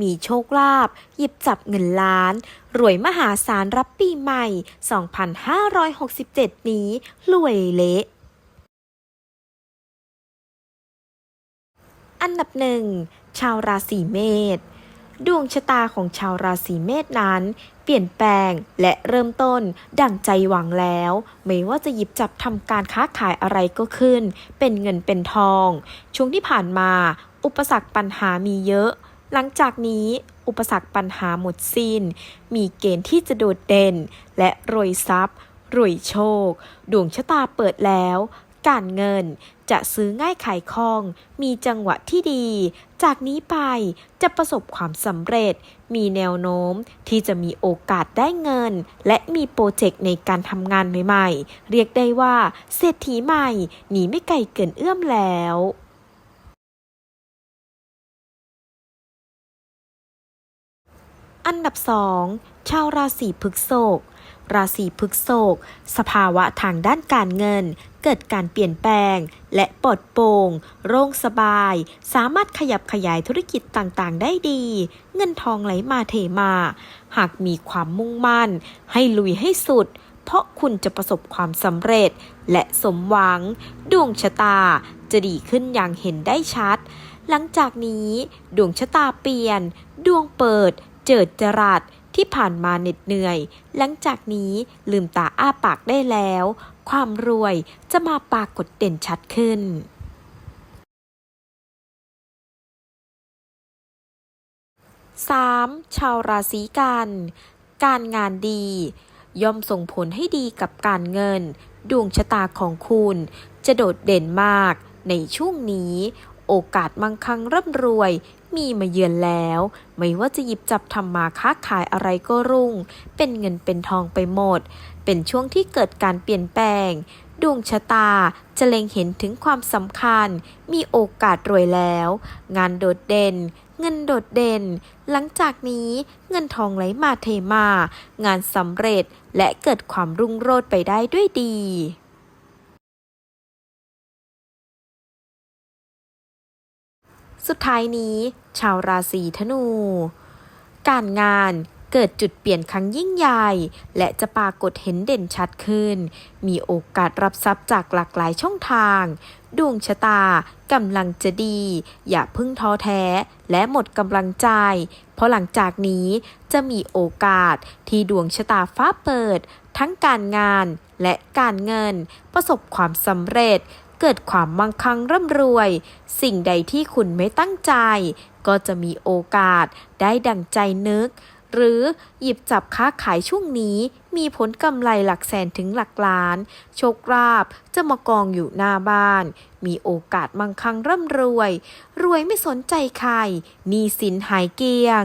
มีโชคลาภหยิบจับเงินล้าน รวยมหาศาลรับปีใหม่ 2567 นี้รวยเละอันดับหนึ่งชาวราศีเมษดวงชะตาของชาวราศีเมษนั้น เปลี่ยนแปลงและเริ่มต้น ดั่งใจหวังแล้ว ไม่ว่าจะหยิบจับทำการค้าขายอะไรก็ขึ้น เป็นเงินเป็นทอง ช่วงที่ผ่านมา อุปสรรคปัญหามีเยอะ หลังจากนี้อุปสรรคปัญหาหมดสิน้น มีเกณฑ์ที่จะโดดเด่น และรวยทรัพย์ รวยโชค ดวงชะตาเปิดแล้ว การเงินจะซื้อง่ายขายคล่อง มีจังหวะที่ดี จากนี้ไปจะประสบความสำเร็จ มีแนวโน้มที่จะมีโอกาสได้เงิน และมีโปรเจกต์ในการทำงานใหม่ ๆ เรียกได้ว่าเศรษฐีใหม่หนีไม่ไกลเกินเอื้อมแล้ว อันดับสองชาวราศีพฤษภราศีพฤษภสภาวะทางด้านการเงิน เกิดการเปลี่ยนแปลง และปลดโปร่งโล่งสบาย สามารถขยับขยายธุรกิจต่างๆ ได้ดี เงินทองไหลมาเทมา หากมีความมุ่งมั่น ให้ลุยให้สุด เพราะคุณจะประสบความสำเร็จ และสมหวัง ดวงชะตาจะดีขึ้นอย่างเห็นได้ชัด หลังจากนี้ ดวงชะตาเปลี่ยน ดวงเปิด เจิดจรัสที่ผ่านมาเหน็ดเหนื่อย หลังจากนี้ลืมตาอ้าปากได้แล้ว ความรวยจะมาปรากฏเด่นชัดขึ้น 3. ชาวราศีกัน การงานดี ย่อมส่งผลให้ดีกับการเงิน ดวงชะตาของคุณ จะโดดเด่นมากในช่วงนี้ โอกาสมั่งคั่งร่ำรวย มีมาเยือนแล้ว ไม่ว่าจะหยิบจับทำมาค้าขายอะไรก็รุ่ง เป็นเงินเป็นทองไปหมด เป็นช่วงที่เกิดการเปลี่ยนแปลง ดวงชะตาจะเล็งเห็นถึงความสำคัญ มีโอกาสรวยแล้ว งานโดดเด่น เงินโดดเด่น หลังจากนี้เงินทองไหลมาเทมา งานสำเร็จและเกิดความรุ่งโรจน์ไปได้ด้วยดี สุดท้ายนี้ ชาวราศีธนู การงานเกิดจุดเปลี่ยนครั้งยิ่งใหญ่ และจะปรากฏเห็นเด่นชัดขึ้น มีโอกาสรับทรัพย์จากหลากหลายช่องทาง ดวงชะตากำลังจะดี อย่าพึ่งท้อแท้ และหมดกำลังใจ เพราะหลังจากนี้จะมีโอกาสที่ดวงชะตาฟ้าเปิด ทั้งการงานและการเงิน ประสบความสำเร็จ เกิดความมั่งคั่งร่ำรวย สิ่งใดที่คุณไม่ตั้งใจ ก็จะมีโอกาสได้ดังใจนึก หรือหยิบจับค้าขายช่วงนี้มีผลกำไรหลักแสนถึงหลักล้าน โชคลาภจะมากองอยู่หน้าบ้าน มีโอกาสมั่งคั่งร่ำรวย รวยไม่สนใจใครหนี้สินหายเกลี้ยง